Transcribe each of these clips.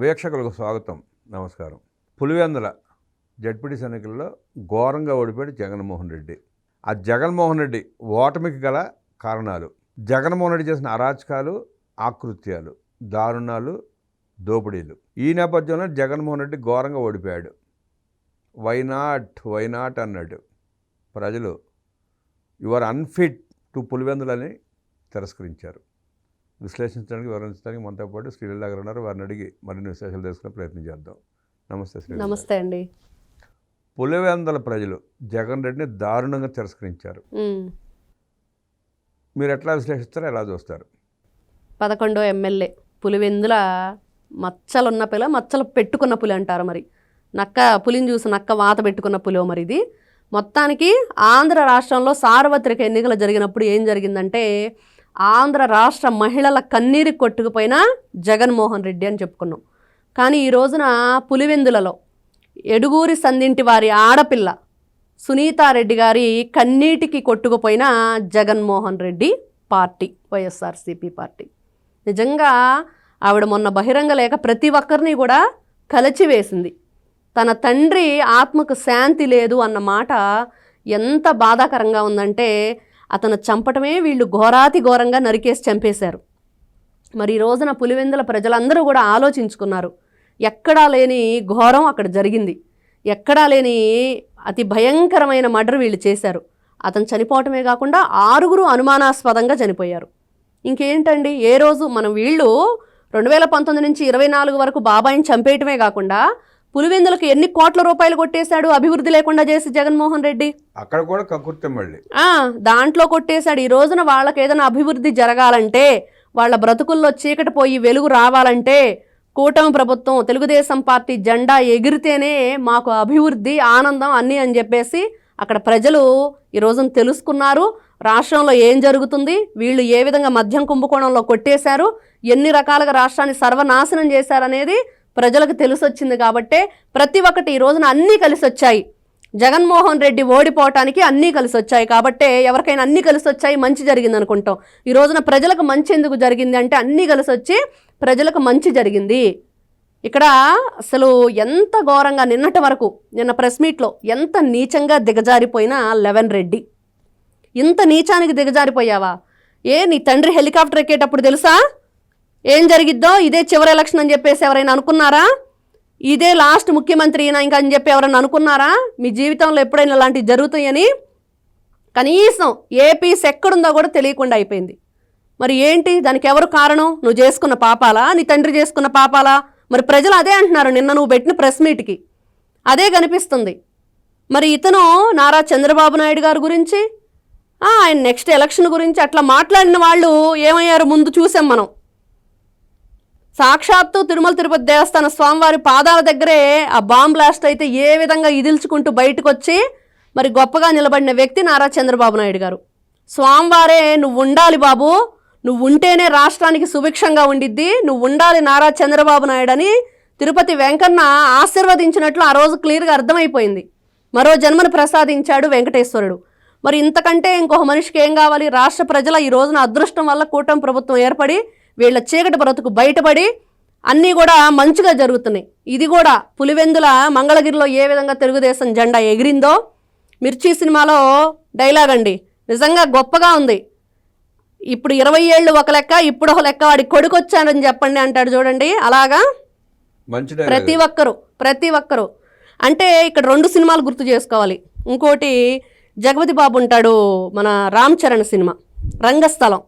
వీక్షకులకు స్వాగతం. నమస్కారం. పులివెందుల జడ్పిటి ఎన్నికల్లో ఘోరంగా ఓడిపోయాడు జగన్మోహన్ రెడ్డి. ఆ జగన్మోహన్ రెడ్డి ఓటమికి గల కారణాలు. జగన్మోహన్ రెడ్డి చేసిన అరాచకాలు ఆకృత్యాలు దారుణాలు దోపిడీలు. ఈ నేపథ్యంలో జగన్మోహన్ రెడ్డి ఘోరంగా ఓడిపోయాడు. వైనాట్ వైనాట్ అన్నాడు. ప్రజలు యు ఆర్ అన్ఫిట్ టు పులివెందులని తిరస్కరించారు. విశ్లేషించడానికి వివరించడానికి మనతో పాటు శ్రీలీల గారు ఉన్నారు. వారిని అడిగి మరిన్ని విశేషాలు తెలుసుకునే ప్రయత్నం చేద్దాం. నమస్తే గారు. నమస్తే అండి. పులివెందుల ప్రజలు జగన్ రెడ్డిని దారుణంగా తిరస్కరించారు. మీరు ఎట్లా విశ్లేషిస్తారో ఎలా చూస్తారు? పదకొండో ఎమ్మెల్యే పులివెందుల మచ్చలున్న పిల్ల మచ్చలు పెట్టుకున్న పులి అంటారు మరి. నక్క పులిని చూసి నక్క వాత పెట్టుకున్న పులి మరి ఇది. మొత్తానికి ఆంధ్ర రాష్ట్రంలో సార్వత్రిక ఎన్నికలు జరిగినప్పుడు ఏం జరిగిందంటే ఆంధ్ర రాష్ట్ర మహిళల కన్నీరు కొట్టుకుపోయిన జగన్మోహన్ రెడ్డి అని చెప్పుకున్నాం. కానీ ఈ రోజున పులివెందులలో ఎడుగూరి సందింటి వారి ఆడపిల్ల సునీతారెడ్డి గారి కన్నీటికి కొట్టుకుపోయిన జగన్మోహన్ రెడ్డి పార్టీ వైఎస్ఆర్సీపీ పార్టీ. నిజంగా ఆవిడ మొన్న బహిరంగ లేక ప్రతి ఒక్కరిని కూడా కలచివేసింది. తన తండ్రి ఆత్మకు శాంతి లేదు అన్న మాట ఎంత బాధాకరంగా ఉందంటే అతను చంపటమే వీళ్ళు ఘోరాతి ఘోరంగా నరికేసి చంపేశారు. మరి ఈ రోజున పులివెందుల ప్రజలందరూ కూడా ఆలోచించుకున్నారు. ఎక్కడా లేని ఘోరం అక్కడ జరిగింది. ఎక్కడా లేని అతి భయంకరమైన మర్డర్ వీళ్ళు చేశారు. అతను చనిపోవటమే కాకుండా ఆరుగురు అనుమానాస్పదంగా చనిపోయారు. ఇంకేంటండి? ఏ రోజు మనం వీళ్ళు రెండు వేల పంతొమ్మిది నుంచి ఇరవై నాలుగు వరకు బాబాయిని చంపేయటమే కాకుండా పులివెందులకు ఎన్ని కోట్ల రూపాయలు కొట్టేశాడు అభివృద్ధి లేకుండా చేసి జగన్మోహన్ రెడ్డి? అక్కడ కూడా కకుర్తం మళ్ళీ. ఆ, దాంట్లో కొట్టేశాడు. ఈ రోజున వాళ్ళకి ఏదైనా అభివృద్ధి జరగాలంటే వాళ్ళ బ్రతుకుల్లో చీకటి పోయి వెలుగు రావాలంటే కూటమి ప్రభుత్వం తెలుగుదేశం పార్టీ జెండా ఎగిరితేనే మాకు అభివృద్ధి ఆనందం అన్నీ అని చెప్పేసి అక్కడ ప్రజలు ఈ రోజున తెలుసుకున్నారు. రాష్ట్రంలో ఏం జరుగుతుంది? వీళ్ళు ఏ విధంగా మద్యం కుంభకోణంలో కొట్టేశారు? ఎన్ని రకాలుగా రాష్ట్రాన్ని సర్వనాశనం చేశారనేది ప్రజలకు తెలిసొచ్చింది కాబట్టే ప్రతి ఒక్కటి ఈ రోజున అన్నీ కలిసి వచ్చాయి జగన్మోహన్ రెడ్డి ఓడిపోవటానికి అన్నీ కలిసి వచ్చాయి కాబట్టే ఎవరికైనా అన్నీ కలిసి వచ్చాయి మంచి జరిగింది అనుకుంటాం ఈ రోజున ప్రజలకు మంచి ఎందుకు జరిగింది అంటే అన్నీ కలిసి వచ్చి ప్రజలకు మంచి జరిగింది. ఇక్కడ అసలు ఎంత ఘోరంగా నిన్నటి వరకు నిన్న ప్రెస్ మీట్లో ఎంత నీచంగా దిగజారిపోయిన లెవెన్ రెడ్డి. ఇంత నీచానికి దిగజారిపోయావా? ఏ నీ తండ్రి హెలికాప్టర్ ఎక్కేటప్పుడు తెలుసా? ఏం జరిగిద్దో ఇదే చివరి ఎలక్షన్ అని చెప్పేసి ఎవరైనా అనుకున్నారా? ఇదే లాస్ట్ ముఖ్యమంత్రి అయినా ఇంకా అని చెప్పి ఎవరైనా అనుకున్నారా? మీ జీవితంలో ఎప్పుడైనా ఇలాంటివి జరుగుతాయని? కనీసం ఏ పీస్ ఎక్కడుందో కూడా తెలియకుండా అయిపోయింది. మరి ఏంటి? దానికి ఎవరు కారణం? నువ్వు చేసుకున్న పాపాలా? నీ తండ్రి చేసుకున్న పాపాలా? మరి ప్రజలు అదే అంటున్నారు నిన్న నువ్వు పెట్టిన ప్రెస్ మీట్కి. అదే కనిపిస్తుంది. మరి ఇతను నారా చంద్రబాబు నాయుడు గారి గురించి? ఆయన నెక్స్ట్ ఎలక్షన్ గురించి అట్లా మాట్లాడిన వాళ్ళు ఏమయ్యారు? ముందు చూసాం మనం. సాక్షాత్తు తిరుమల తిరుపతి దేవస్థాన స్వామివారి పాదాల దగ్గరే ఆ బాంబ్ బ్లాస్ట్ అయితే ఏ విధంగా ఇదిల్చుకుంటూ బయటకు వచ్చి మరి గొప్పగా నిలబడిన వ్యక్తి నారా చంద్రబాబు నాయుడు గారు. స్వామివారే నువ్వు ఉండాలి బాబు. నువ్వు ఉంటేనే రాష్ట్రానికి సుభిక్షంగా ఉండిద్ది. నువ్వు ఉండాలి నారా చంద్రబాబు నాయుడు అని తిరుపతి వెంకన్న ఆశీర్వదించినట్లు ఆ రోజు క్లియర్గా అర్థమైపోయింది. మరో జన్మను ప్రసాదించాడు వెంకటేశ్వరుడు. మరి ఇంతకంటే ఇంకొక మనిషికి ఏం కావాలి? రాష్ట్ర ప్రజల ఈ రోజున అదృష్టం వల్ల కూటమి ప్రభుత్వం ఏర్పడి వీళ్ళ చీకటి బ్రతుకు బయటపడి అన్నీ కూడా మంచిగా జరుగుతున్నాయి. ఇది కూడా పులివెందుల మంగళగిరిలో ఏ విధంగా తెలుగుదేశం జెండా ఎగిరిందో మిర్చి సినిమాలో డైలాగ్ అండి. నిజంగా గొప్పగా ఉంది. ఇప్పుడు ఇరవై ఏళ్ళు ఒక లెక్క ఇప్పుడు ఒక లెక్క వాడి కొడుకు వచ్చాడని చెప్పండి అంటాడు చూడండి. అలాగా? ప్రతి. ఒక్కరు ప్రతి ఒక్కరు. అంటే ఇక్కడ రెండు సినిమాలు గుర్తు చేసుకోవాలి. ఇంకోటి జగపతి బాబు ఉంటాడు మన రామ్ చరణ్ సినిమా రంగస్థలం.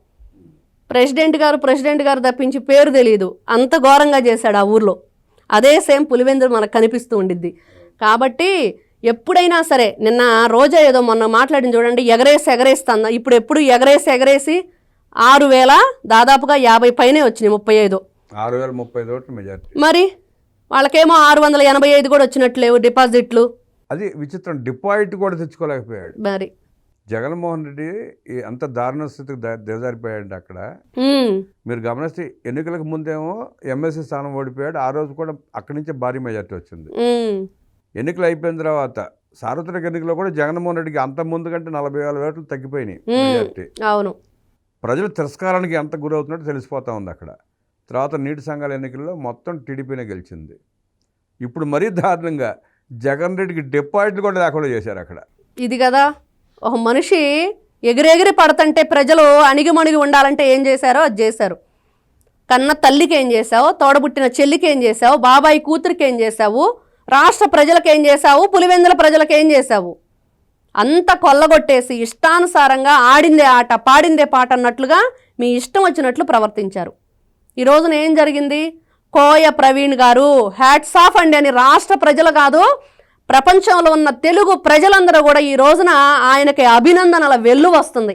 ప్రెసిడెంట్ గారు ప్రెసిడెంట్ గారు తప్పించి పేరు తెలియదు అంత ఘోరంగా చేశాడు ఆ ఊర్లో. అదే సేమ్ పులివెందులు మనకు కనిపిస్తూ ఉండిద్ది. కాబట్టి ఎప్పుడైనా సరే నిన్న రోజా ఏదో మొన్న మాట్లాడింది చూడండి ఎగరేసి ఎగరేస్తాందా? ఇప్పుడు ఎప్పుడు ఎగరేసి ఎగరేసి ఆరు వేల దాదాపుగా యాభై పైనే వచ్చినాయి ముప్పై ఐదు. ఆరు వేల ముప్పై మెజార్టీ. మరి వాళ్ళకేమో ఆరు వందల ఎనభై ఐదు కూడా వచ్చినట్లేవు డిపాజిట్లు. అది విచిత్రం డిపాజిట్ కూడా తెచ్చుకోలేకపోయాడు. మరి జగన్మోహన్ రెడ్డి అంత దారుణ స్థితికి దిగజారిపోయాడు అక్కడ. మీరు గమనిస్తే ఎన్నికలకు ముందేమో ఎమ్మెల్సీ స్థానం ఓడిపోయాడు. ఆ రోజు కూడా అక్కడి నుంచే భారీ మెజార్టీ వచ్చింది. ఎన్నికలు అయిపోయిన తర్వాత సార్వత్రిక ఎన్నికల్లో కూడా జగన్మోహన్ రెడ్డికి అంత ముందు కంటే నలభై వేల ఓట్లు తగ్గిపోయినాయి మెజార్టీ. అవును. ప్రజలు తిరస్కారానికి ఎంత గురవుతున్నట్టు తెలిసిపోతా ఉంది అక్కడ. తర్వాత నీటి సంఘాల ఎన్నికల్లో మొత్తం టీడీపీనే గెలిచింది. ఇప్పుడు మరీ దారుణంగా జగన్ రెడ్డికి డిపాజిట్లు కూడా లేకుండా చేశారు అక్కడ. ఇది కదా? ఒక మనిషి ఎగిరెగిరి పడతంటే ప్రజలు అణిగిమణిగి ఉండాలంటే ఏం చేశారో అది చేశారు. కన్న తల్లికి ఏం చేశావు? తోడబుట్టిన చెల్లికి ఏం చేశావు? బాబాయి కూతురికి ఏం చేశావు? రాష్ట్ర ప్రజలకు ఏం చేశావు? పులివెందుల ప్రజలకు ఏం చేశావు? అంత కొల్లగొట్టేసి ఇష్టానుసారంగా ఆడిందే ఆట పాడిందే పాట అన్నట్లుగా మీ ఇష్టం వచ్చినట్లు ప్రవర్తించారు. ఈ రోజున ఏం జరిగింది? కోయ ప్రవీణ్ గారు హ్యాట్స్ ఆఫ్ అండి అని రాష్ట్ర ప్రజలు కాదు ప్రపంచంలో ఉన్న తెలుగు ప్రజలందరూ కూడా ఈ రోజున ఆయనకి అభినందనల వెల్లు వస్తుంది.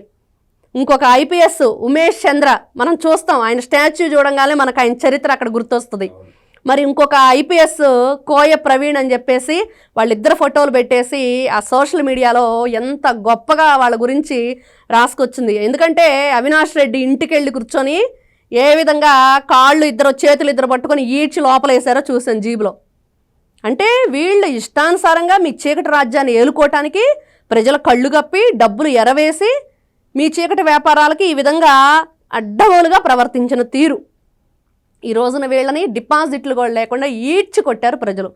ఇంకొక ఐపీఎస్ ఉమేష్ చంద్ర మనం చూస్తాం ఆయన స్టాచ్యూ చూడంగానే మనకు ఆయన చరిత్ర అక్కడ గుర్తొస్తుంది. మరి ఇంకొక ఐపీఎస్ కోయ ప్రవీణ్ అని చెప్పేసి వాళ్ళిద్దరు ఫోటోలు పెట్టేసి ఆ సోషల్ మీడియాలో ఎంత గొప్పగా వాళ్ళ గురించి రాసుకొచ్చింది. ఎందుకంటే అవినాష్ రెడ్డి ఇంటికి వెళ్ళి కూర్చొని ఏ విధంగా కాళ్ళు ఇద్దరు చేతులు ఇద్దరు పట్టుకొని ఈడ్చి లోపలేసారో చూసాను జీబులో. అంటే వీళ్ళ ఇష్టానుసారంగా మీ చీకటి రాజ్యాన్ని ఏలుకోవటానికి ప్రజల కళ్ళు కప్పి డబ్బులు ఎరవేసి మీ చీకటి వ్యాపారాలకి ఈ విధంగా అడ్డగోలుగా ప్రవర్తించిన తీరు. ఈ రోజున వీళ్ళని డిపాజిట్లు కూడా లేకుండా ఈడ్చి కొట్టారు ప్రజలు.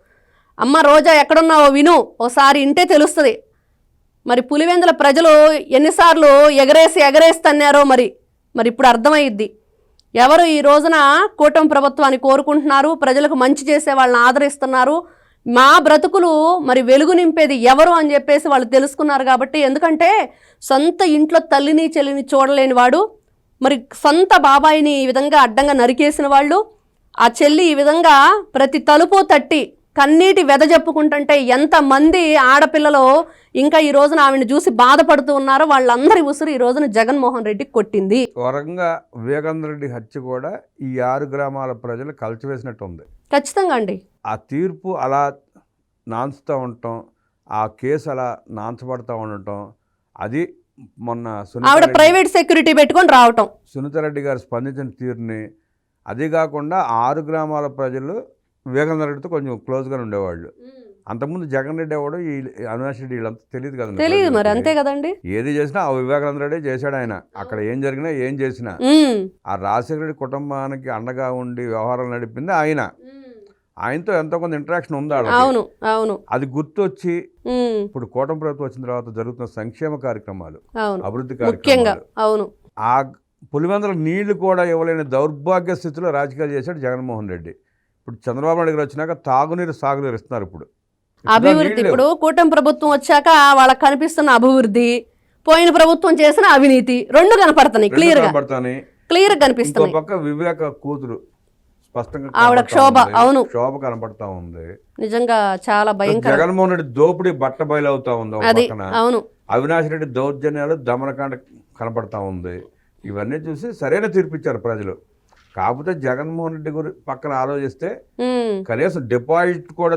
అమ్మ రోజా ఎక్కడున్నావో విను ఓసారి ఇంటే తెలుస్తుంది. మరి పులివెందుల ప్రజలు ఎన్నిసార్లు ఎగరేసి ఎగరేసి తన్నారో మరి మరి ఇప్పుడు అర్థమైద్ది. ఎవరు ఈ రోజున కూటమి ప్రభుత్వాన్ని కోరుకుంటున్నారు ప్రజలకు మంచి చేసే వాళ్ళని ఆదరిస్తున్నారు మా బ్రతుకులు మరి వెలుగు నింపేది ఎవరు అని చెప్పేసి వాళ్ళు తెలుసుకున్నారు కాబట్టి ఎందుకంటే సొంత ఇంట్లో తల్లిని చెల్లిని చూడలేని వాడు మరి సొంత బాబాయిని ఈ విధంగా అడ్డంగా నరికేసిన వాళ్ళు ఆ చెల్లి ఈ విధంగా ప్రతి తలుపు తట్టి కన్నీటి వెద చెప్పుకుంటుంటే ఎంతమంది ఆడపిల్లలు ఇంకా ఈ రోజున ఆవిడని చూసి బాధపడుతూ ఉన్నారో వాళ్ళందరి ఉసురు ఈ రోజున జగన్మోహన్ రెడ్డి కొట్టింది. వరంగా వివేకానంద రెడ్డి హత్య కూడా ఈ ఆరు గ్రామాల ప్రజలు కలిచివేసినట్టు ఉంది ఖచ్చితంగా అండి. ఆ తీర్పు అలా నాంచుతూ ఉండటం ఆ కేసు అలా నాంచబడతా ఉండటం అది మొన్న ఆవిడ ప్రైవేట్ సెక్యూరిటీ పెట్టుకొని రావటం. సునీతారెడ్డి గారు స్పందించిన తీరుని అది కాకుండా ఆరు గ్రామాల ప్రజలు వివేకానంద రెడ్డితో కొంచెం క్లోజ్గానే ఉండేవాళ్ళు. అంతకుముందు జగన్ రెడ్డి ఎవడు ఈ అవినాష్ రెడ్డి వీళ్ళంతా తెలియదు కదండి తెలియదు మరి. అంతే కదండి. ఏది చేసినా ఆ వివేకానంద రెడ్డి చేశాడు ఆయన. అక్కడ ఏం జరిగినా ఏం చేసినా. ఆ రాజశేఖర రెడ్డి కుటుంబానికి అండగా ఉండి వ్యవహారం నడిపింది ఆయన. ఆయనతో ఎంతో కొంత ఇంటరాక్షన్ ఉంది. అవును అవును. అది గుర్తొచ్చి. ఇప్పుడు కూటమి ప్రభుత్వం వచ్చిన తర్వాత జరుగుతున్న సంక్షేమ కార్యక్రమాలు అభివృద్ధి కార్యక్రమాలు. అవును. ఆ పులివెందుల నీళ్ళు కూడా ఇవ్వలేని దౌర్భాగ్య స్థితిలో రాజకీయాలు చేశాడు జగన్మోహన్ రెడ్డి. ఇప్పుడు చంద్రబాబు నాయుడు గారు వచ్చినాక తాగునీరు సాగునీరు ఇస్తున్నారు ఇప్పుడు. అభివృద్ధి ఇప్పుడు కూటమి ప్రభుత్వం వచ్చాక వాళ్ళకి కనిపిస్తున్న అభివృద్ధి పోయిన ప్రభుత్వం చేసిన అవినీతి రెండు కనపడుతున్నాయి క్లియర్గా. కనబడతాని క్లియర్ కనిపిస్తున్నాయి. పక్క వివేక కూతురు స్పష్టంగా ఆవిడ క్షోభ. అవును. శోభ కనపడతా ఉంది నిజంగా చాలా భయంకరం జగన్మోహన్ రెడ్డి దోపిడీ బట్ట బయలవుతా ఉంది అది అవును అవినాష్ రెడ్డి దౌర్జన్యాలు దమనకాండ కనపడతా ఉంది ఇవన్నీ చూసి సరైన తీర్పిచ్చారు ప్రజలు కాకపోతే జగన్మోహన్ రెడ్డి గురి పక్కన ఆలోచిస్తే. కనీసం డిపాజిట్ కూడా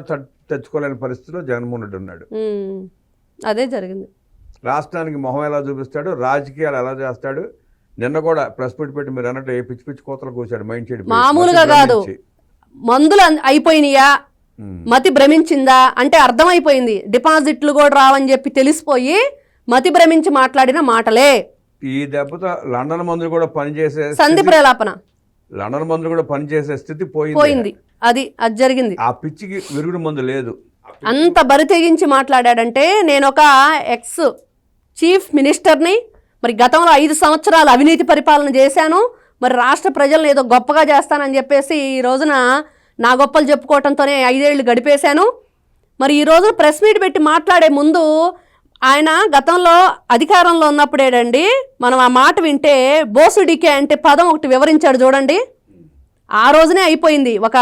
తెచ్చుకోలేని పరిస్థితిలో జగన్మోహన్ రెడ్డి ఉన్నాడు. అదే జరిగింది రాష్ట్రానికి మొహం ఎలా చూపిస్తాడు రాజకీయాలు ఎలా చేస్తాడు నిన్న కూడా ప్రెస్ మీట్ పెట్టి మీరు అన్నట్టు ఏ పిచ్చి పిచ్చి కోతలు కూర్చాడు మైండ్ చెడి మామూలుగా కాదు. మందులు అయిపోయినాయా? మతి భ్రమించిందా? అంటే అర్థమైపోయింది. డిపాజిట్లు కూడా రావని చెప్పి తెలిసిపోయి మతి భ్రమించి మాట్లాడిన మాటలే. ఈ దెబ్బతో లండన్ మందులు కూడా పనిచేసే సంధి ప్రలాపన. లండన్ మందులు కూడా పనిచేసే స్థితి పోయింది. పోయింది. అది అది జరిగింది. ఆ పిచ్చికి విరుగుడు మందు లేదు. అంత బరి తెగించి మాట్లాడాడంటే నేను ఒక ఎక్స్ చీఫ్ మినిస్టర్ని మరి గతంలో ఐదు సంవత్సరాలు అవినీతి పరిపాలన చేశాను. మరి రాష్ట్ర ప్రజలను ఏదో గొప్పగా చేస్తానని చెప్పేసి ఈ రోజున నా గొప్పలు చెప్పుకోవటంతోనే ఐదేళ్ళు గడిపేశాను. మరి ఈ రోజు ప్రెస్ మీట్ పెట్టి మాట్లాడే ముందు ఆయన గతంలో అధికారంలో ఉన్నప్పుడేడండి మనం ఆ మాట వింటే బోసుడికే అంటే పదం ఒకటి వివరించాడు చూడండి. ఆ రోజునే అయిపోయింది. ఒక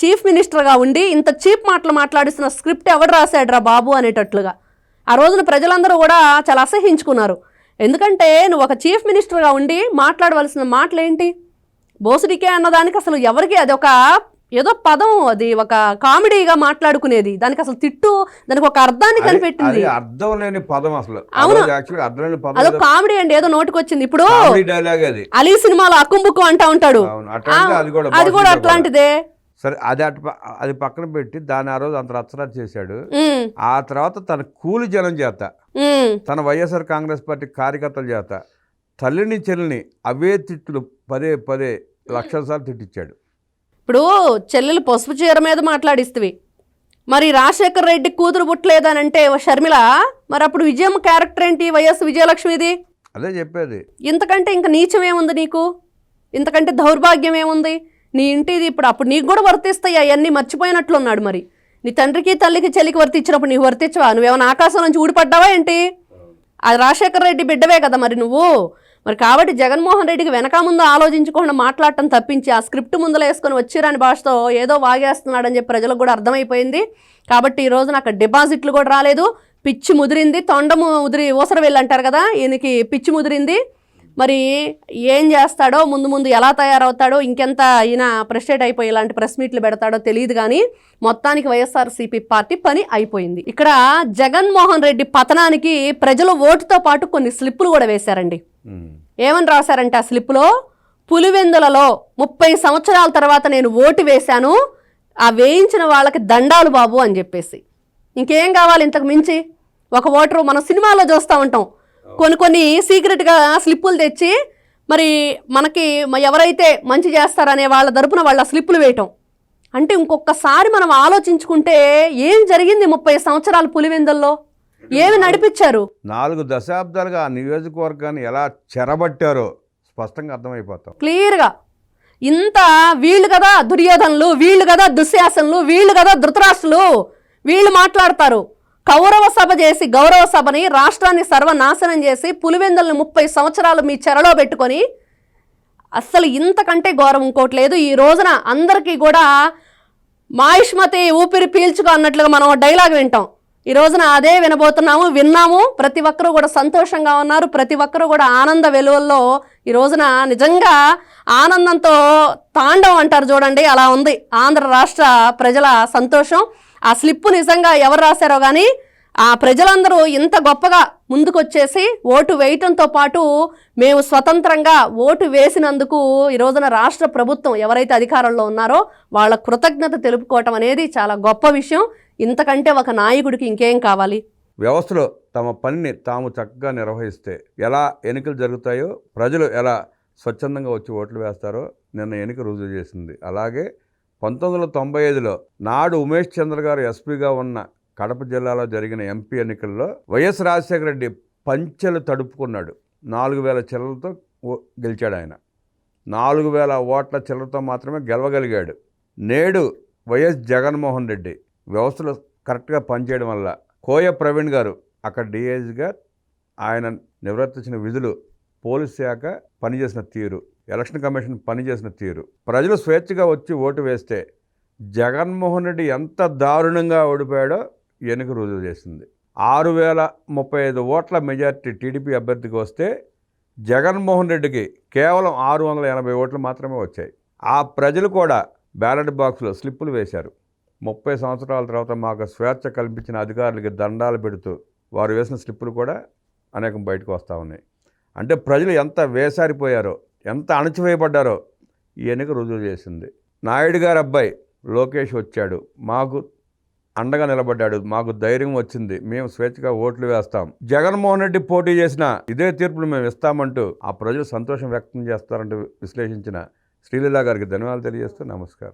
చీఫ్ మినిస్టర్గా ఉండి ఇంత చీప్ మాటలు మాట్లాడిస్తున్న స్క్రిప్ట్ ఎవడు రాశాడురా బాబు అనేటట్లుగా. ఆ రోజున ప్రజలందరూ కూడా చాలా అసహించుకున్నారు ఎందుకంటే నువ్వు ఒక చీఫ్ మినిస్టర్గా ఉండి మాట్లాడవలసిన మాటలు ఏంటి బోసుడికే అన్నదానికి అసలు ఎవరికి అది ఒక ఏదో పదం అది ఒక కామెడీగా మాట్లాడుకునేది. దానికి అసలు తిట్టు దానికి ఒక అర్థాన్ని కనిపెట్టింది. అర్థం లేని పదం అసలు. అవును. అదో కామెడీ అండి ఏదో నోటికొచ్చింది. ఇప్పుడు కామెడీ డైలాగ్ అది. అలీ సినిమాలో అక్కుంబుక్కు అంటా ఉంటాడు. అది కూడా అట్లాంటిదే. సరే అది అటు అది పక్కన పెట్టి దాన్ని ఆ రోజు అంత రచ్చరచ్చ చేశాడు. ఆ తర్వాత తన కూలి జనం చేత తన వైఎస్ఆర్ కాంగ్రెస్ పార్టీ కార్యకర్తల చేత తల్లిని చెల్లిని అవే తిట్లు పదే పదే లక్షల సార్లు తిట్టించాడు. ఇప్పుడు చెల్లెలు పసుపు చీర మీద మాట్లాడిస్తువి. మరి రాజశేఖర్ రెడ్డి కూతురు పుట్టలేదనంటే షర్మిల మరి అప్పుడు విజయమ్మ క్యారెక్టర్ ఏంటి? వైఎస్ విజయలక్ష్మిది అదే చెప్పేది. ఇంతకంటే ఇంకా నీచం ఏముంది నీకు? ఇంతకంటే దౌర్భాగ్యం ఏముంది నీ ఇంటిది ఇప్పుడు అప్పుడు నీకు కూడా వర్తిస్తాయి అవన్నీ మర్చిపోయినట్లున్నాడు మరి. నీ తండ్రికి తల్లికి చెల్లికి వర్తించినప్పుడు నీకు వర్తించవా నువ్వేమైనా ఆకాశం నుంచి ఊడిపడ్డావా ఏంటి? అది రాజశేఖర రెడ్డి బిడ్డవే కదా మరి నువ్వు. మరి కాబట్టి జగన్మోహన్ రెడ్డికి వెనక ముందు ఆలోచించకుండా మాట్లాడటం తప్పించి ఆ స్క్రిప్ట్ ముందులో వేసుకొని వచ్చిరాని భాషతో ఏదో వాగేస్తున్నాడని చెప్పి ప్రజలకు కూడా అర్థమైపోయింది. కాబట్టి ఈ రోజున అక్కడ డిపాజిట్లు కూడా రాలేదు. పిచ్చి ముదిరింది. తొండము ముదిరి ఊసర వెళ్ళి అంటారు కదా ఈయనకి పిచ్చి ముదిరింది. మరి ఏం చేస్తాడో ముందు ముందు ఎలా తయారవుతాడో ఇంకెంత ఈయన ప్రెస్టేట్ అయిపోయి ఇలాంటి ప్రెస్ మీట్లు పెడతాడో తెలియదు కానీ మొత్తానికి వైఎస్ఆర్సీపీ పార్టీ పని అయిపోయింది. ఇక్కడ జగన్మోహన్ రెడ్డి పతనానికి ప్రజలు ఓటుతో పాటు కొన్ని స్లిప్పులు కూడా వేశారండి. ఏమని రాశారంటే ఆ స్లిప్లో పులివెందులలో ముప్పై సంవత్సరాల తర్వాత నేను ఓటు వేశాను ఆ వేయించిన వాళ్ళకి దండాలు బాబు అని చెప్పేసి. ఇంకేం కావాలి ఇంతకు మించి? ఒక ఓటరు మనం సినిమాలో చూస్తూ ఉంటాం. కొన్ని కొన్ని సీక్రెట్గా స్లిప్పులు తెచ్చి మరి మనకి ఎవరైతే మంచి చేస్తారనే వాళ్ళ తరపున వాళ్ళ స్లిప్పులు వేయటం. అంటే ఇంకొకసారి మనం ఆలోచించుకుంటే ఏం జరిగింది ముప్పై సంవత్సరాలు పులివెందుల్లో? ఏమి నడిపించారు? నాలుగు దశాబ్దాలుగా ఆ నియోజకవర్గాన్ని ఎలా చెరబట్టారో స్పష్టంగా అర్థమైపోతాం. క్లియర్గా. ఇంత వీళ్ళు కదా దుర్యోధనులు వీళ్ళు కదా దుశ్శాసనులు వీళ్ళు కదా ధృతరాష్ట్రులు వీళ్ళు మాట్లాడతారు. కౌరవ సభ చేసి గౌరవ సభని రాష్ట్రాన్ని సర్వనాశనం చేసి పులివెందుల్ని ముప్పై సంవత్సరాలు మీ చెరలో పెట్టుకొని అస్సలు ఇంతకంటే గౌరవం ఇంకోటి లేదు. ఈ రోజున అందరికీ కూడా మాయుష్మతి ఊపిరి పీల్చుకో అన్నట్లుగా మనం డైలాగ్ వింటాం. ఈ రోజున అదే వినబోతున్నాము విన్నాము. ప్రతి ఒక్కరూ కూడా సంతోషంగా ఉన్నారు. ప్రతి ఒక్కరూ కూడా ఆనంద వెలువల్లో ఈ రోజున నిజంగా ఆనందంతో తాండవం అంటారు చూడండి అలా ఉంది. ఆంధ్ర రాష్ట్ర ప్రజల సంతోషం. ఆ స్లిప్పు నిజంగా ఎవరు రాశారో కానీ ఆ ప్రజలందరూ ఇంత గొప్పగా ముందుకొచ్చేసి ఓటు వేయటంతో పాటు మేము స్వతంత్రంగా ఓటు వేసినందుకు ఈ రోజున రాష్ట్ర ప్రభుత్వం ఎవరైతే అధికారంలో ఉన్నారో వాళ్ళ కృతజ్ఞత తెలుపుకోవటం అనేది చాలా గొప్ప విషయం. ఇంతకంటే ఒక నాయకుడికి ఇంకేం కావాలి? వ్యవస్థలో తమ పనిని తాము చక్కగా నిర్వహిస్తే ఎలా ఎన్నికలు జరుగుతాయో ప్రజలు ఎలా స్వచ్ఛందంగా వచ్చి ఓట్లు వేస్తారో నిన్న ఎన్నిక రుజువు చేసింది. అలాగే పంతొమ్మిది వందల తొంభై ఐదులో నాడు ఉమేష్ చంద్ర గారు ఎస్పీగా ఉన్న కడప జిల్లాలో జరిగిన ఎంపీ ఎన్నికల్లో వైఎస్ రాజశేఖర రెడ్డి పంచెలు తడుపుకున్నాడు. నాలుగు వేల చిల్లలతో ఓ- గెలిచాడు ఆయన. నాలుగు వేల ఓట్ల చిల్లరతో మాత్రమే గెలవగలిగాడు. నేడు వైఎస్ జగన్మోహన్ రెడ్డి వ్యవస్థలు కరెక్ట్గా పనిచేయడం వల్ల కోయ ప్రవీణ్ గారు అక్కడ డిఐజీగా ఆయన నివర్తించిన విధులు పోలీస్ శాఖ పనిచేసిన తీరు ఎలక్షన్ కమిషన్ పనిచేసిన తీరు. ప్రజలు స్వేచ్ఛగా వచ్చి ఓటు వేస్తే జగన్మోహన్ రెడ్డి ఎంత దారుణంగా ఓడిపోయాడో ఎన్నిక రుజువు చేసింది. ఆరు వేల ముప్పై ఐదు ఓట్ల మెజార్టీ టీడీపీ అభ్యర్థికి వస్తే జగన్మోహన్ రెడ్డికి కేవలం ఆరు వందల ఎనభై ఓట్లు మాత్రమే వచ్చాయి. ఆ ప్రజలు కూడా బ్యాలెట్ బాక్స్లో స్లిప్పులు వేశారు. ముప్పై సంవత్సరాల తర్వాత మాకు స్వేచ్ఛ కల్పించిన అధికారులకి దండాలు పెడుతూ వారు వేసిన స్లిప్పులు కూడా అనేకం బయటకు వస్తూ ఉన్నాయి. అంటే ప్రజలు ఎంత వేసారిపోయారో ఎంత అణచివేయబడ్డారో ఈ ఎన్నిక రుజువు చేసింది. నాయుడు గారి అబ్బాయి లోకేష్ వచ్చాడు. మాకు అండగా నిలబడ్డాడు. మాకు ధైర్యం వచ్చింది. మేము స్వేచ్ఛగా ఓట్లు వేస్తాం. జగన్మోహన్ రెడ్డి పోటీ చేసిన ఇదే తీర్పులు మేము ఇస్తామంటూ ఆ ప్రజలు సంతోషం వ్యక్తం చేస్తారంటూ విశ్లేషించిన శ్రీలీలా గారికి ధన్యవాదాలు తెలియజేస్తూ నమస్కారం.